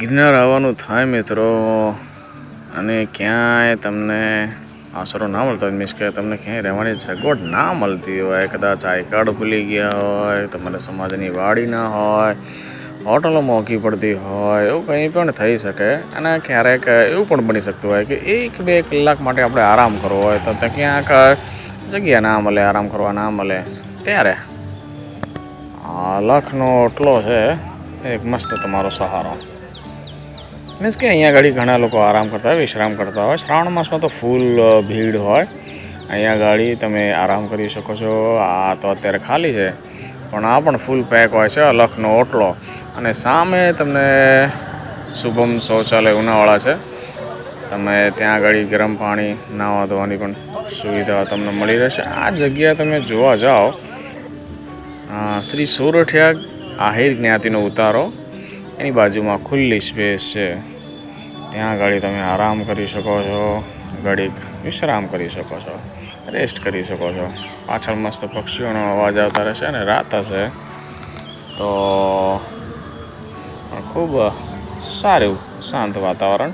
ગિરનાર આવવાનું થાય મિત્રો. અને ક્યાંય તમને આશરો ના મળતો હોય મીન્સ કે તમને ક્યાંય રહેવાની સગવડ ના મળતી હોય, કદાચ આઈ કાર્ડ ભૂલી ગયા હોય, તમારે સમાજની વાડી ના હોય, હોટલો મોંઘી પડતી હોય, એવું કંઈ પણ થઈ શકે. અને ક્યારેક એવું પણ બની શકતું હોય કે એક બે કલાક માટે આપણે આરામ કરવો હોય, તો ત્યાં ક્યાંક જગ્યા ના મળે, આરામ કરવા ના મળે. ત્યારે આ લખનો ઓટલો છે એક મસ્ત તમારો સહારો. મીન્સ કે અહીંયા આગળ ઘણા લોકો આરામ કરતા હોય, વિશ્રામ કરતા હોય. શ્રાવણ માસમાં તો ફૂલ ભીડ હોય. અહીંયા ગાડી તમે આરામ કરી શકો છો. આ તો અત્યારે ખાલી છે. પણ આ પણ ફૂલ પેક હોય છે, અલખનો ઓટલો. અને સામે તમને શુભમ શૌચાલય ઉનાવાળા છે. તમે ત્યાં આગળ ગરમ પાણી નાહવા ધોવાની પણ સુવિધા તમને મળી રહેશે. આ જગ્યા તમે જોવા જાઓ. શ્રી સોરઠિયા આહિર જ્ઞાતિનો ઉતારો. એની બાજુમાં ખુલ્લી સ્પેસ છે. ત્યાં આગળ તમે આરામ કરી શકો છો. ઘડીક વિશ્રામ કરી શકો છો. રેસ્ટ કરી શકો છો. પાછળ મસ્ત પક્ષીઓનો અવાજ આવતા રહેશે અને રાત હશે. તો ખૂબ સારું, શાંત વાતાવરણ